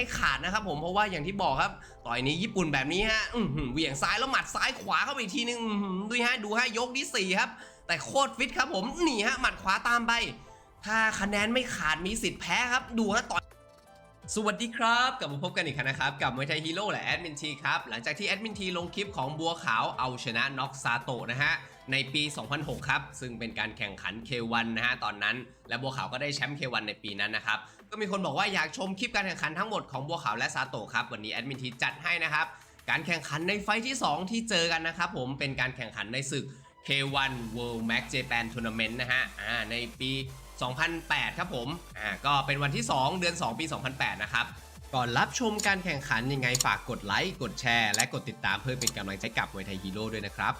ให้ขาดนะครับผมเพราะว่าอย่างที่บอกครับ ต่อยนี้ญี่ปุ่นแบบนี้ฮะเหวี่ยงซ้ายแล้วหมัดซ้ายขวาเข้าไปอีกทีนึงอื้อหือดูฮะดูฮะยกที่สี่ครับ แต่โคตรฟิตครับผมนี่ฮะหมัดขวาตามไป ถ้าคะแนนไม่ขาดมีสิทธิ์แพ้ครับ ดูฮะต่อยสวัสดีครับกลับมาพบกันอีกครั้งนะครับ กับมวยไทยฮีโร่และแอดมินทีครับ หลังจากที่แอดมินทีลงคลิปของบัวขาวเอาชนะน็อกซาโตะนะฮะ ในปี 2006 ครับ ซึ่งเป็นการแข่งขัน K1 นะฮะ ตอนนั้น และบัวขาวก็ได้แชมป์ K1 ในปีนั้นนะครับ ก็มีคนบอกว่าอยากชมคลิปการแข่งขันทั้งหมดของบัวขาวและซาโตะครับวันนี้แอดมินทีจัดให้นะครับการแข่งขันในไฟที่ 2 ที่เจอกันนะครับผมเป็นการแข่งขันในศึก K1 World Max Japan Tournament นะฮะอ่าในปี 2008 ครับผมอ่าก็เป็นวันที่ 2 เดือน 2 ปี 2008 นะครับก่อนรับชมการแข่งขันยังไงฝากกดไลค์กดแชร์และกดติดตามเพื่อเป็นกำลังใจกับมวยไทยฮีโร่ด้วยนะครับ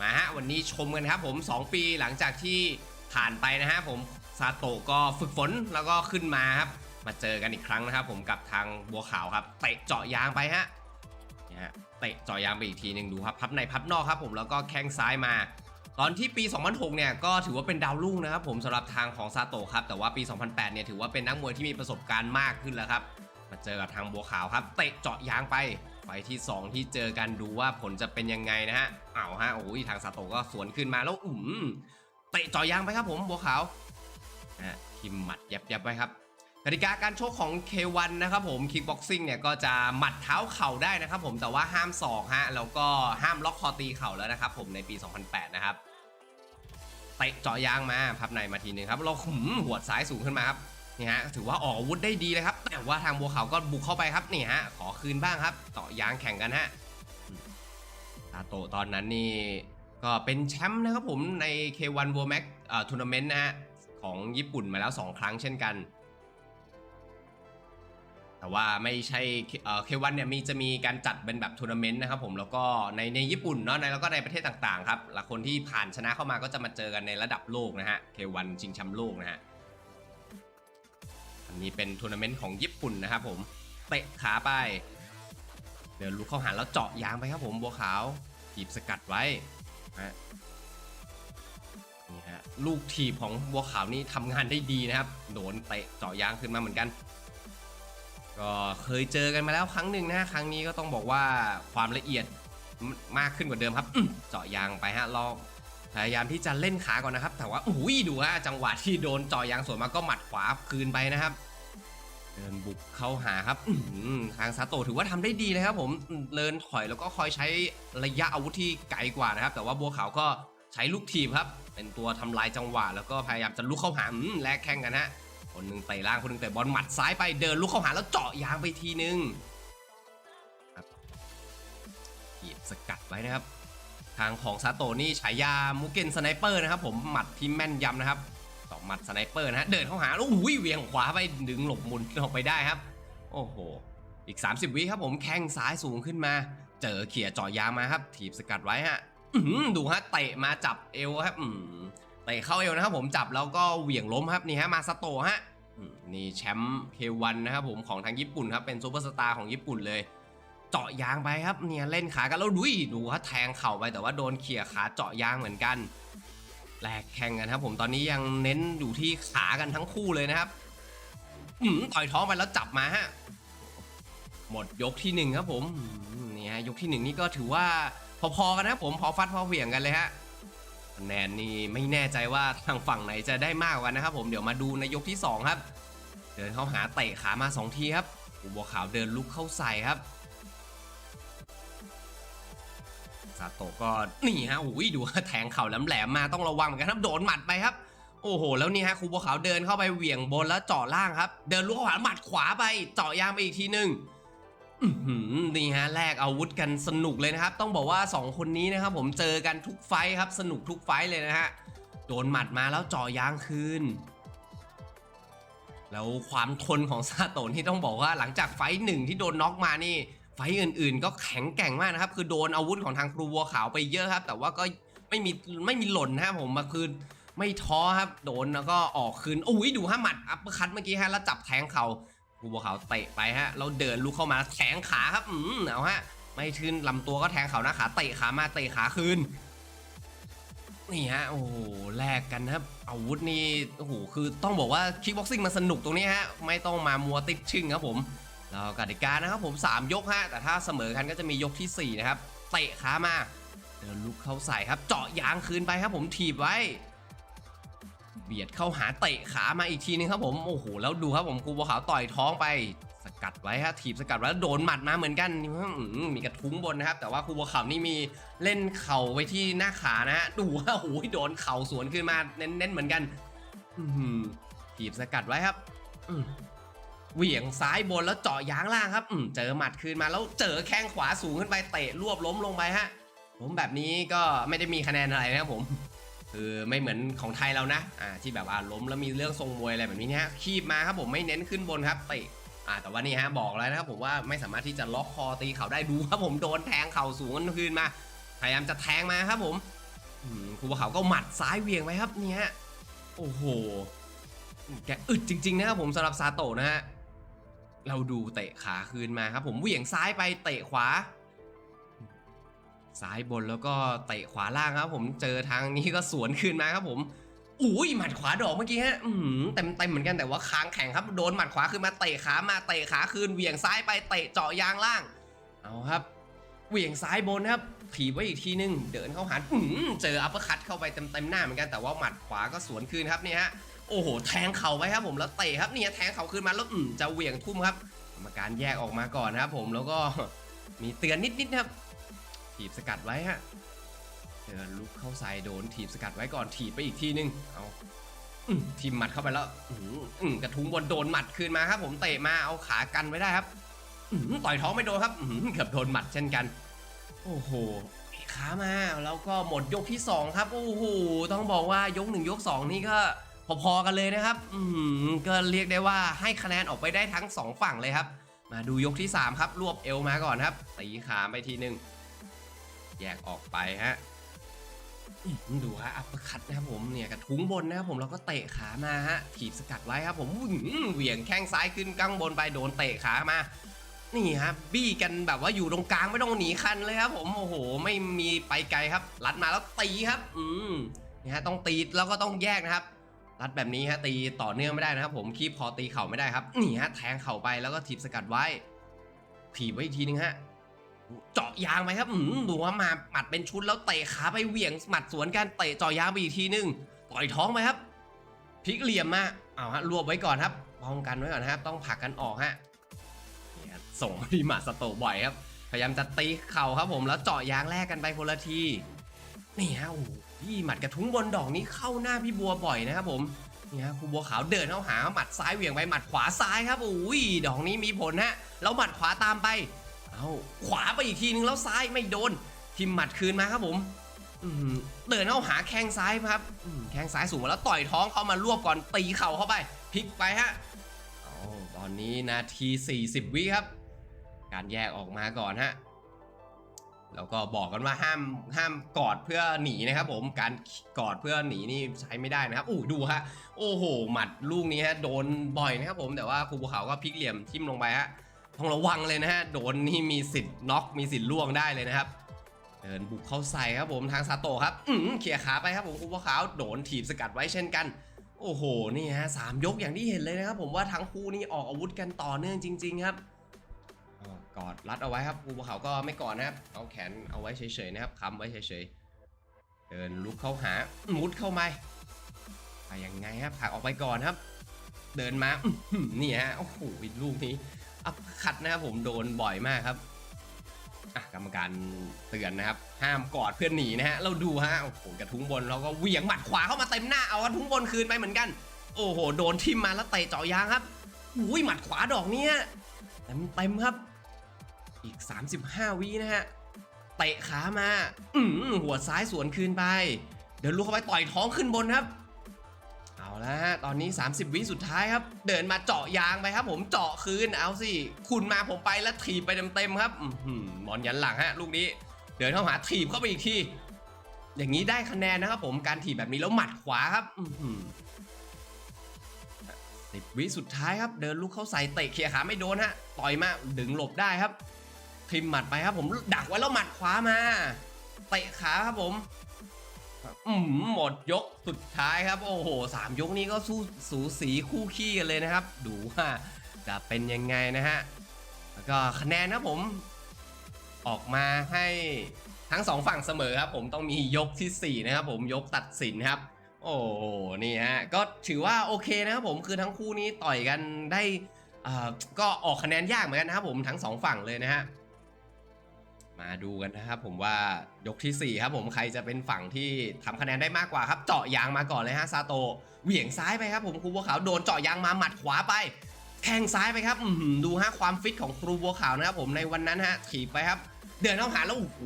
มาฮะวันนี้ชมกันครับผม 2 ปีหลังจากที่ผ่านไปนะฮะผม ซาโตะก็ฝึกฝนแล้วก็ขึ้นมาครับ มาเจอกันอีกครั้งนะครับ ผมกับทางบัวขาวครับเตะเจาะยางไปฮะเนี่ยฮะเตะเจาะยางไปอีกทีหนึ่งดูครับพับในพับนอกครับ ผมแล้วก็แข้งซ้ายมา ตอนที่ปี 2006 เนี่ยก็ถือว่าเป็นดาวรุ่งนะครับ ผมสำหรับทางของซาโตะครับแต่ว่าปี 2008 เนี่ยถือว่าเป็นนักมวยที่มีประสบการณ์มากขึ้นแล้วครับ มาเจอกับทางบัวขาวครับเตะเจาะยางไปไฟที่ 2 ที่เจอกันดูว่าผลจะเป็นยังไงนะฮะเอาฮะโอ้ยทางซาโตะก็สวนขึ้นมาแล้วอืมเตะเจาะยางไปครับผมบัวขาว อะทิมหมัดยับยับๆไปครับกติกาการชกของ K1 นะครับผมคิกบ็อกซิ่งเนี่ยก็จะหมัดเท้าเข่าได้นะครับผมแต่ว่าห้ามศอกฮะแล้วก็ห้ามล็อกคอตีเข่าแล้วนะครับผมในปี 2008 นะครับเตะเจาะยางมาพับในมาทีนึงครับเราหืมหัวดซ้ายสูงขึ้นมาครับนี่ฮะถือว่าออกอาวุธได้ดีเลยครับ แต่ว่าทางบัวขาวก็บุกเข้าไปครับนี่ฮะขอคืนบ้างครับเจาะยางแข่งกันฮะตาโตตอนนั้นนี่ก็เป็นแชมป์นะครับผมใน K1 World Max อ่อทัวร์นาเมนต์นะฮะ ของญี่ปุ่นมาแล้ว 2 ครั้งเช่นกัน แต่ว่าไม่ใช่เควันเนี่ยมีจะมีการจัดเป็นแบบทัวร์นาเมนต์นะครับผมแล้วก็ในในญี่ปุ่นเนาะในแล้วก็ในประเทศต่างๆครับและคนที่ผ่านชนะเข้ามาก็จะมาเจอกันในระดับโลกนะฮะเควันชิงแชมป์โลกนะฮะอันนี้เป็นทัวร์นาเมนต์ของญี่ปุ่นนะครับผมเตะขาไป เดินลุกเข้าหาแล้วเจาะยางไปครับผมบัวขาวถีบสกัดไว้นะ นี่ฮะลูกถีบของบัวขาวนี่ทำงานได้ดีนะครับ โดนเตะเจาะยางขึ้นมาเหมือนกัน ก็เคยเจอกันมาแล้วครั้งหนึ่งนะครั้งนี้ก็ต้องบอกว่าความละเอียดมากขึ้นกว่าเดิมครับเจาะยางไปฮะลองพยายามที่จะเล่นขาก่อนนะครับ แต่ว่าอุ้ยดูฮะจังหวะที่โดนเจาะยางสวนมาก็หมัดขวาคืนไปนะครับเดินบุกเข้าหาครับทางซาโตถือว่าทำได้ดีเลยครับผมเดินถอยแล้วก็คอยใช้ระยะอาวุธที่ไกลกว่านะครับ แต่ว่าบัวขาวก็ ใช้ลูกทีบครับ เป็นตัวทำลายจังหวะ แล้วก็พยายามจะลุกเข้าหาแลกแข่งกันฮะคนหนึ่งเตะล่างคนหนึ่งเตะบอลหมัดซ้ายไปเดินลุกเข้าหาแล้วเจาะยางไปทีนึงครับเหยีบสกัดไว้นะครับ ทางของซาโตนี่ฉายามุเกนสไนเปอร์นะครับ ผมหมัดที่แม่นยำนะครับต่อหมัดสไนเปอร์นะฮะเดินเข้าหาแล้วอุ้ยเหวียงขวาไปดึงหลบมุนออกไปได้ครับ โอ้โห อีก 30 วิครับผมแข้งซ้ายสูงขึ้นมา เจอเขี่ยเจาะยางมาครับ ถีบสกัดไว้ฮะ ดูฮะเตะมาจับเอวครับเตะเข้าเอวนะครับผมจับแล้วก็เหวี่ยงล้มครับนี่ฮะมาสโตฮะนี่แชมป์เควันนะครับผมของทางญี่ปุ่นครับเป็นซูเปอร์สตาร์ของญี่ปุ่นเลย เจาะยางไปครับเนี่ยเล่นขากันแล้วดุยดูฮะแทงเข่าไปแต่ว่าโดนเขี่ยขาเจาะยางเหมือนกันแลกแข่งกันครับ ผมตอนนี้ยังเน้นอยู่ที่ขากันทั้งคู่เลยนะครับอืมต่อยท้องไปแล้วจับมาฮะหมดยกที่หนึ่งครับผมอืมนี่ฮะยกที่หนึ่งนี่ก็ถือว่า พอๆกันนะผมพอฟัดพอเหวี่ยงกันเลยฮะคะแนนนี่ไม่แน่ใจว่าทางฝั่งไหนจะได้มากกว่ากันนะครับผมเดี๋ยวมาดูในยกที่ 2 ครับ เดินเข้าหาเตะขามา 2 ทีครับอุบัวขาวเดินลุกเข้าใส่ครับซาโตะก็นี่ฮะโอ้ยดูแทงเข่าแหลมๆมาต้องระวังเหมือนกันครับโดนหมัดไปครับ โอ้โห แล้วนี่ฮะครูบัวขาวเดินเข้าไปเหวี่ยงบนแล้วเจาะล่างครับ เดินลุกเข้าหาหมัดขวาไปเจาะยางไปอีกทีหนึ่ง นี่ฮะแลกอาวุธกันสนุกเลยนะครับ ต้องบอกว่า 2 คนนี้นะครับ ผมเจอกันทุกไฟครับ สนุกทุกไฟเลยนะฮะโดนหมัดมาแล้วจ่อยางคืน แล้วความทนของซาโตะที่ต้องบอกว่าหลังจากไฟหนึ่งที่โดนน็อกมานี่ ไฟอื่นๆ ก็แข็งแกร่งมากนะครับ คือโดนอาวุธของทางครูวัวขาวไปเยอะครับ แต่ว่าก็ไม่มีไม่มีหล่นนะครับผมมาคือไม่ท้อครับ โดนแล้วก็ออกคืนโอ้ยดูฮะหมัดอัปเปอร์คัตเมื่อกี้ฮะแล้วจับแทงเขา ครูบัวขาวเตะไปฮะเราเดินลุกเข้ามาแทงขาครับอืมเอาฮะ ไม่ทืนลำตัวก็แทงเขาหน้าขาเตะขามาเตะขาคืนนี่ฮะโอ้โหแลกกันนะครับอาวุธนี่โอ้โหคือต้องบอกว่าคิกบ็อกซิ่งมันสนุกตรงนี้ฮะไม่ต้องมามัวติดชึ่งครับผมแล้วกติกานะครับผม 3 ยกฮะแต่ถ้าเสมอกันก็จะมียกทีสี่4 นะครับเตะขามาเดินลุกเข้าใส่ครับ เจาะยางคืนไปครับผมถีบไว้ เบียดเข้าหาเตะขามาอีกทีนึงครับผมโอ้โหแล้วดูครับผมครูบัวขาวต่อยท้องไป สกัดไว้ฮะถีบสกัดไว้แล้วโดนหมัดมาเหมือนกันมีกระทุ้งบนนะครับ แต่ว่าครูบัวขาวนี่มีเล่นเข่าไว้ที่หน้าขานะฮะดูว่าโอ้โหโดนเข่าสวนขึ้นมาเน้นๆเหมือนกันถีบสกัดไว้ครับเหวี่ยงซ้ายบนแล้วเจาะยางล่างครับเจอหมัดคืนมาแล้วเจอแข้งขวาสูงขึ้นไปเตะรวบล้มลงไปฮะล้มแบบนี้ก็ไม่ได้มีคะแนนอะไรนะครับผม คือไม่เหมือนของไทยเรานะอ่าที่แบบว่าล้มแล้วมีเรื่องทรงมวยอะไรแบบนี้นี่ยฮะคีบมาครับผมไม่เน้นขึ้นบนครับเตะอ่าแต่ว่านี่ฮะบอกแล้วนะครับผมว่าไม่สามารถที่จะล็อกคอตีเข่าได้ดูครับผมโดนแทงเข่าสูงขึ้นมา พยายามจะแทงมาครับผมครูบัวขาก็หมัดซ้ายเวียงไว้ครับเนี่ยฮะโอ้โหแกอึดจริง ๆ นะครับผมสำหรับซาโตะนะฮะเราดูเตะขาคืนมาครับผมเหวี่ยงซ้ายไปเตะขวา ซ้ายบนแล้วก็เตะขวาล่างครับ ผมเจอทางนี้ก็สวนคืนมาครับผมอุ้ยหมัดขวาดอกเมื่อกี้ฮะเต็มเต็มเหมือนกันแต่ว่าค้างแข็งครับโดนหมัดขวาขึ้นมาเตะขามาเตะขาคืนเหวี่ยงซ้ายไปเตะเจาะยางล่าง เอาครับเหวี่ยงซ้ายบนครับถีบไว้อีกทีนึงเดินเข้าหาอื้อหือเจออัปเปอร์คัตเข้าไปเต็มเต็มหน้าเหมือนกันแต่ว่าหมัดขวาก็สวนคืนครับเนี่ยฮะโอ้โหแทงเข่าไปครับผมแล้วเตะครับเนี่ยแทงเข่าคืนมาแล้วอืมจะเหวี่ยงทุ่มครับกรรมการแยกออกมาก่อนครับ ผมแล้วก็มีเตือนนิดๆครับ ถีบสกัดไว้ฮะเดินลุกเข้าใส่โดนถีบสกัดไว้ก่อนถีบไปอีกทีนึงเอาอทีมหมัดเข้าไปแล้วอกระทุ้งบนโดนหมัดคืนมาครับ ผมเตะมาเอาขากันไว้ได้ครับอต่อยท้องไม่โดนครับเกือบโดนหมัดเช่นกัน โอ้โหขามาแล้วก็หมดยกที่สองครับ โอ้โหต้องบอกว่ายกหนึ่งยกสองนี่ก็พอๆกันเลยนะครับ อืมก็เรียกได้ว่าให้คะแนนออกไปได้ทั้งสองฝั่งเลยครับ มาดูยกที่สามครับ รวบเอวมาก่อนครับตีขาไปทีหนึ่ง แยกออกไปฮะดูฮะอัปเปอร์คัตนะครับผมเนี่ยกระทุ้งบนนะครับผมแล้วก็เตะขามาฮะถีบสกัดไว้ครับผมเหวี่ยงแข้งซ้ายขึ้นก้างบนไปโดนเตะขามานี่ฮะบี้กันแบบว่าอยู่ตรงกลางไม่ต้องหนีคันเลยครับผมโอ้โห ไม่มีไปไกลครับรัดมาแล้วตีครับ อืมนี่ฮะต้องตีแล้วก็ต้องแยกนะครับ รัดแบบนี้ฮะตีต่อเนื่องไม่ได้นะครับ ผมคีบคอตีเข่าไม่ได้ครับนี่ฮะแทงเข่าไปแล้วก็ถีบสกัดไว้ถีบไว้อีกทีนึงฮะ เจาะยางไปครับอืมดูว่ามาหมัดเป็นชุดแล้วเตะขาไปเหวี่ยงหมัดสวนกันเตะเจาะยางไปอีกทีนึงต่อยท้องไปครับพลิกเหลี่ยมมาเอาฮะรวบไว้ก่อนครับป้องกันไว้ก่อนนะครับ ต้องผลักกันออกฮะนี่ครับส่งพี่หมาสโตบ่อยครับ พยายามจะตีเข่าครับผมแล้วเจาะยางแรกกันไปคนละทีนี่ฮะโอ้โหพี่หมัดกระทุ้งบนดอกนี้เข้าหน้าพี่บัวบ่อยนะครับผมนี่ฮะครูบัวขาวเดินเข้าหาหมัดซ้ายเหวี่ยงไปหมัดขวาซ้ายครับอุ้ยดอกนี้มีผลฮะแล้วหมัดขวาตามไป เอาขวาไปอีกทีนึงแล้วซ้ายไม่โดน ทิมหมัดคืนมาครับผมเดินเข้าหาแข้งซ้ายครับแข้งซ้ายสูงมาแล้วต่อยท้องเข้ามารวบก่อนตีเข่าเข้าไปพลิกไปฮะเอาตอนนี้นาที 40 วิครับ การแยกออกมาก่อนฮะแล้วก็บอกกันว่าห้ามห้ามกอดเพื่อหนีนะครับผมการกอดเพื่อหนีนี่ใช้ไม่ได้นะครับอู้ดูฮะโอ้โหหมัดลูกนี้ฮะโดนบ่อยนะครับผมแต่ว่าครูบัวขาก็พลิกเหลี่ยมทิ่มลงไปฮะ ต้องระวังเลยนะฮะ โดนนี่มีสิทธิ์น็อกมีสิทธิ์ล่วงได้เลยนะครับ เดินบุกเข้าใส่ครับผมทางซาโตะครับอืมเขี่ยขาไปครับผมคุณพ่อขาวโดนถีบสกัดไว้เช่นกัน โอ้โห นี่ฮะสามยกอย่างที่เห็นเลยนะครับ ผมว่าทั้งคู่นี่ออกอาวุธกันต่อเนื่องจริง ๆ ครับกอดรัดเอาไว้ครับครูบัวขาวก็ไม่กอดนะครับ เอาแขนเอาไว้เฉยๆนะครับค้ำไว้เฉยๆ เดินลุกเข้าหามุดเข้ามาไปยังไงครับผลักออกไปก่อนครับ เดินมานี่ฮะโอ้โหลูกนี้ อัพคัดนะครับผมโดนบ่อยมากครับอะกรรมการเตือนนะครับ ห้ามกอดเพื่อนหนีนะฮะเราดูฮะโอ้โหกระทุ้งบนเราก็เหวี่ยงหมัดขวาเข้ามาเต็มหน้าเอากระทุ้งบนคืนไปเหมือนกัน โอ้โหโดนทิมมาแล้วเตะเจาะยางครับอุ้ยหมัดขวาดอกเนี้ยเต็มเต็มครับอีก 35 วินะฮะเตะขามา อืมหัวซ้ายสวนคืนไป เดินลุกเข้าไปต่อยท้องขึ้นบนครับ ละฮะตอนนี้ 30 วิสุดท้ายครับ เดินมาเจาะยางไปครับ ผมเจาะคืนเอาสิคุณมาผมไปแล้วถีบไปเต็มๆครับบอลยันหลังฮะ ลูกนี้ เดินเข้าหาถีบเข้าไปอีกทีอย่างนี้ได้คะแนนนะครับ ผมการถีบแบบนี้แล้วหมัดขวาครับหือสิบวิสุดท้ายครับ เดินลุกเข้าใส่เตะเขี่ยขาไม่โดนฮะต่อยมาดึงหลบได้ครับทิมหมัดไปครับ ผมดักไว้แล้วหมัดขวามาเตะขาครับผม อืมหมดยกสุดท้ายครับ โอ้โหสามยกนี้ก็สู้สูสีคู่ขี้กันเลยนะครับ ดูว่าจะเป็นยังไงนะฮะ แล้วก็คะแนนครับผม ออกมาให้ทั้งสองฝั่งเสมอครับ ผมต้องมียกทีสี่4 นะครับผมยกตัดสินครับ โอ้โหนี่ฮะ ก็ถือว่าโอเคนะครับผมคือทั้งคู่นี้ต่อยกันได้อ่าก็ออกคะแนนยากเหมือนกันนะครับผมทั้งสองฝั่งเลยนะฮะ มาดูกันนะครับผมว่ายกทีสี่ 4 ครับผมใครจะเป็นฝั่งที่ทำคะแนนได้มากกว่าครับ เจาะยางมาก่อนเลยฮะซาโตเหวี่ยงซ้ายไปครับผมครูบัวขาวโดนเจาะยางมาหมัดขวาไปแทงซ้ายไปครับดูฮะความฟิตของครูบัวขาวนะครับผมในวันนั้นฮะถีบไปครับ เดินเข้าหาแล้วโอ้โห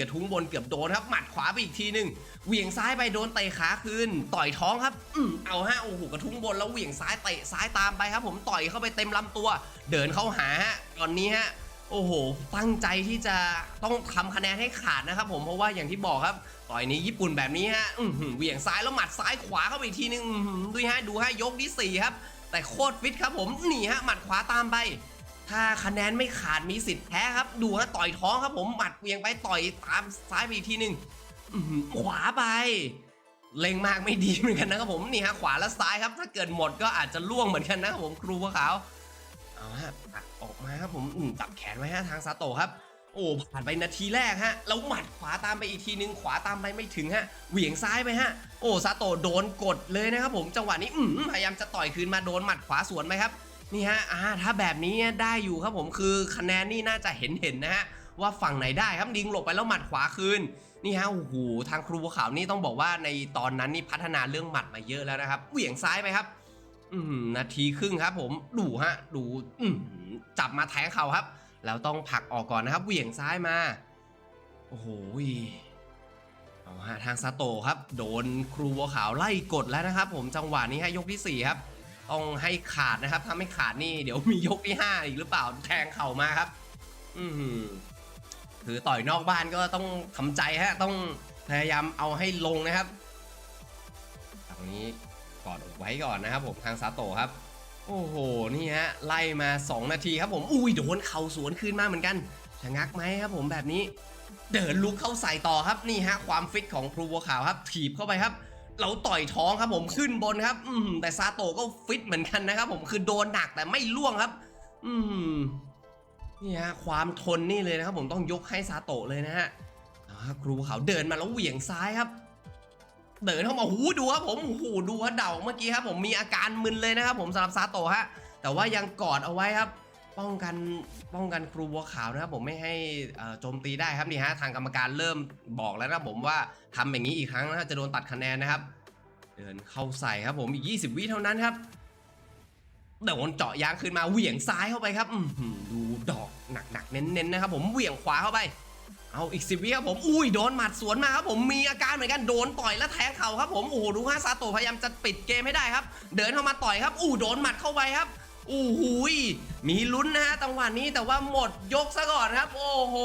กระทุ้งบนเกือบโดนครับหมัดขวาไปอีกทีหนึ่งเหวี่ยงซ้ายไปโดนเตะขาคืนต่อยท้องครับอืมเอาฮะโอ้โหกระทุ้งบนแล้วเหวี่ยงซ้ายเตะซ้ายตามไปครับ ผมต่อยเข้าไปเต็มลำตัว เดินเข้าหาฮะตอนนี้ฮะ โอ้โห ตั้งใจที่จะต้องทำคะแนนให้ขาดนะครับผมเพราะว่าอย่างที่บอกครับต่อยนี้ญี่ปุ่นแบบนี้ฮะเหวี่ยงซ้ายแล้วหมัดซ้ายขวาเข้าไปอีกทีหนึงอื้อหือดูฮะดูฮะยกที่สี่ครับ แต่โคตรฟิตครับผมหนีฮะหมัดขวาตามไป ถ้าคะแนนไม่ขาดมีสิทธิ์แพ้ครับ ดูฮะต่อยท้องครับผมหมัดเวียงไปต่อยตามซ้ายไปอีกทีหนึ่งขวาไปเล็งมากไม่ดีเหมือนกันนะครับผมนี่ฮะขวาและซ้ายครับ ถ้าเกิดหมดก็อาจจะล่วงเหมือนกันนะครับผมครูพวกเขา เอาฮะตัดออกมาครับผมอืมจับแขนไว้ฮะทางซาโตะครับ โอ้ผ่านไปนาทีแรกฮะแล้วหมัดขวาตามไปอีกทีนึงขวาตามไปไม่ถึงฮะเหวี่ยงซ้ายไปฮะ โอ้ซาโตะโดนกดเลยนะครับผมจังหวะนี้อืพยายามจะต่อยคืนมาโดนหมัดขวาสวนไหมครับนี่ฮะอ่าถ้าแบบนี้ได้อยู่ครับผมคือคะแนนนี่น่าจะเห็นเห็นๆนะฮะว่าฝั่งไหนได้ครับดิงหลบไปแล้วหมัดขวาคืนนี่ฮะโอ้โหทางครูบัวขาวนี่ต้องบอกว่าในตอนนั้นนี่พัฒนาเรื่องหมัดมาเยอะแล้วนะครับเหวี่ยงซ้ายไปครับ นาทีครึ่งครับผมดูฮะ ดูจับมาแทงเข่าครับ แล้วต้องผลักออกก่อนนะครับเหวี่ยงซ้ายมา โอ้โหเอาฮะทางซาโตครับ โดนครูบัวขาวไล่กดแล้วนะครับ ผมจังหวะนี้ให้ยกที่สี่ครับ ต้องให้ขาดนะครับถ้าไม่ขาดนี่เดี๋ยวมียกที่ 5 อีกหรือเปล่าแทงเข่ามาครับ อือหือคือต่อยนอกบ้านก็ต้องทำใจฮะ ต้องพยายามเอาให้ลงนะครับตรงนี้ กอดไว้ก่อนนะครับผมทางซาโตะครับ โอ้โหนี่ฮะไล่มา 2 นาทีครับผมอุ้ยโดนเข่าสวนคืนมาเหมือนกันชะงักไหมครับผมแบบนี้ เดินลุกเข้าใส่ต่อครับนี่ฮะความฟิตของครูบัวขาวครับถีบเข้าไปครับเราต่อยท้องครับผมขึ้นบนครับ อืมแต่ซาโตะก็ฟิตเหมือนกันนะครับ ผมคือโดนหนักแต่ไม่ล่วงครับ อืมนี่ฮะความทนนี่เลยนะครับ ผมต้องยกให้ซาโตะเลยนะฮะครูเขาเดินมาแล้วเหวี่ยงซ้ายครับ เดินเข้ามาหูดูครับผมหูดูว่าเดาเมื่อกี้ครับผมมีอาการมึนเลยนะครับผมสำหรับซาโตะฮะแต่ว่ายังกอดเอาไว้ครับ ป้องกันป้องกันครูบัวขาวนะครับผมไม่ให้โจมตีได้ครับนี่ฮะทางกรรมการเริ่มบอกแล้วนะครับผมว่าทำอย่างนี้อีกครั้งนะจะโดนตัดคะแนนนะครับ เดินเข้าใส่ครับผมอีก 20 วิเท่านั้นครับโดนเจาะยางขึ้นมาเหวี่ยงซ้ายเข้าไปครับดูดอกหนักๆเน้นๆนะครับผมเหวี่ยงขวาเข้าไป เอาอีก10วิครับผมอุ้ยโดนหมัดสวนมาครับผมมีอาการเหมือนกันโดนต่อยแล้วแทงเข่าครับผมโอ้โหดูฮะซาโตะพยายามจะปิดเกมให้ได้ครับ เดินเข้ามาต่อยครับอู้โดนหมัดเข้าไปครับอู้หูยมีลุ้นนะฮะจังหวะนี้แต่ว่าหมดยกซะก่อนครับ โอ้โห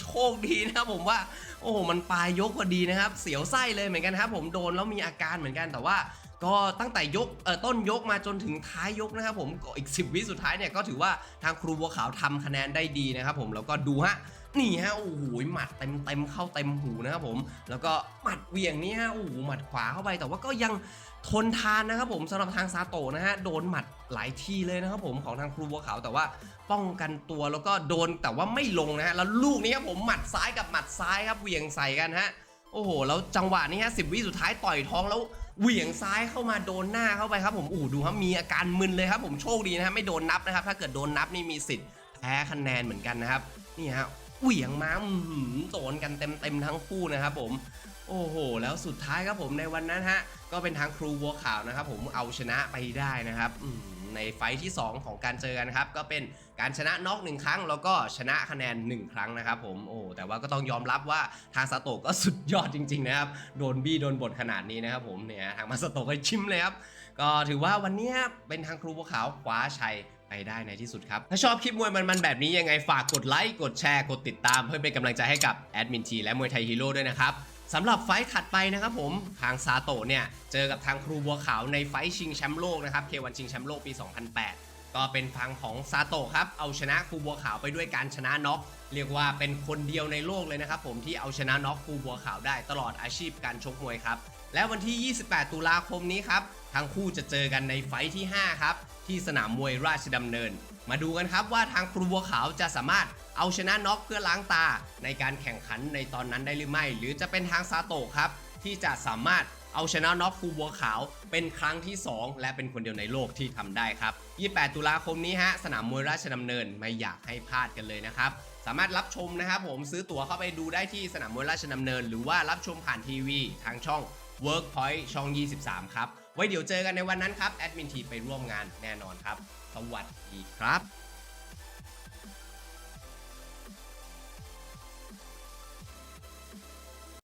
โชคดีนะครับผมว่า โอ้โหมันปลายยกพอดีนะครับ เสียวไส้เลยเหมือนกันครับ ผมโดนแล้วมีอาการเหมือนกันแต่ว่าก็ตั้งแต่ยกเอ่อต้นยกมาจนถึงท้ายยกนะครับผมอีก 10 วิสุดท้ายเนี่ยก็ถือว่าทางครูบัวขาวทำคะแนนได้ดีนะครับผมแล้วก็ดูฮะ นี่ฮะโอ้โหหมัดเต็มเต็มเข้าเต็มหูนะครับผม แล้วก็หมัดเวียงนี่ฮะโอ้โหหมัดขวาเข้าไป แต่ว่าก็ยังทนทานนะครับผมสำหรับทางซาโตะนะฮะโดนหมัดหลายทีเลยนะครับผมของทางครูบัวขาวแต่ว่าป้องกันตัวแล้วก็โดนแต่ว่าไม่ลงนะฮะแล้วลูกนี้ครับผมหมัดซ้ายกับหมัดซ้ายครับเวียงใส่กันฮะโอ้โหแล้วจังหวะนี้ฮะสิบวิสุดท้ายต่อยท้องแล้วเหวี่ยงซ้ายเข้ามาโดนหน้าเข้าไปครับผมอู้ดูครับมีอาการมึนเลยครับผมโชคดีนะฮะไม่โดนนับนะครับ ถ้าเกิดโดนนับนี่มีสิทธิ์แพ้คะแนนเหมือนกันนะครับนี่ฮะ เหวี่ยงมาอื้อหือโดนกันเต็มๆทั้งคู่นะครับผมโอ้โห แล้วสุดท้ายครับผมในวันนั้นฮะ ก็เป็นทางครูบัวขาวนะครับผมเอาชนะไปได้นะครับในไฟที่ 2 ของการเจอกันครับ ก็เป็นการชนะน็อกหนึ่งครั้ง แล้วก็ชนะคะแนน 1 ครั้งนะครับผมโอ้แต่ว่าก็ต้องยอมรับว่าทางซาโตก็สุดยอดจริง ๆ นะครับ โดนบี้โดนบทขนาดนี้นะครับผมเนี่ยทางมาสโตก็ชิมเลยครับ ก็ถือว่าวันนี้เป็นทางครูบัวขาวคว้าชัย ไปได้ในที่สุดครับ ถ้าชอบคลิปมวยมันๆแบบนี้ยังไงฝากกดไลค์กดแชร์กดติดตามเพื่อเป็นกำลังใจให้กับแอดมินทีและมวยไทยฮีโร่ด้วยนะครับสำหรับไฟท์ถัดไปนะครับผมทางซาโตะเนี่ย เจอกับทางครูบัวขาวในไฟท์ชิงแชมป์โลกนะครับเควันชิงแชมป์โลกปี 2008 ก็เป็นฟังของซาโตะครับเอาชนะครูบัวขาวไปด้วยการชนะน็อกเรียกว่าเป็นคนเดียวในโลกเลยนะครับผมที่เอาชนะน็อกครูบัวขาวได้ตลอดอาชีพการชกมวยครับและวันที่ 28 ตุลาคมนี้ครับทั้งคู่จะเจอกันในไฟท์ที่ 5 ครับ ที่สนามมวยราชดำเนิน มาดูกันครับว่าทางครูบัวขาวจะสามารถเอาชนะน็อกเพื่อล้างตา ในการแข่งขันในตอนนั้นได้หรือไม่ หรือจะเป็นทางซาโตะครับ ที่จะสามารถเอาชนะน็อกครูบัวขาวเป็นครั้งที่ 2 และเป็นคนเดียวในโลกที่ทำได้ครับ 28 ตุลาคมนี้ฮะสนามมวยราชดำเนินไม่อยากให้พลาดกันเลยนะครับสามารถรับชมนะครับผมซื้อตั๋วเข้าไปดูได้ที่สนามมวยราชดำเนิน หรือว่ารับชมผ่านทีวีทางช่อง Workpoint ช่อง 23 ครับ ไว้เดี๋ยวเจอกันในวันนั้นครับแอดมินทีไปร่วมงานแน่นอนครับ สวัสดีครับ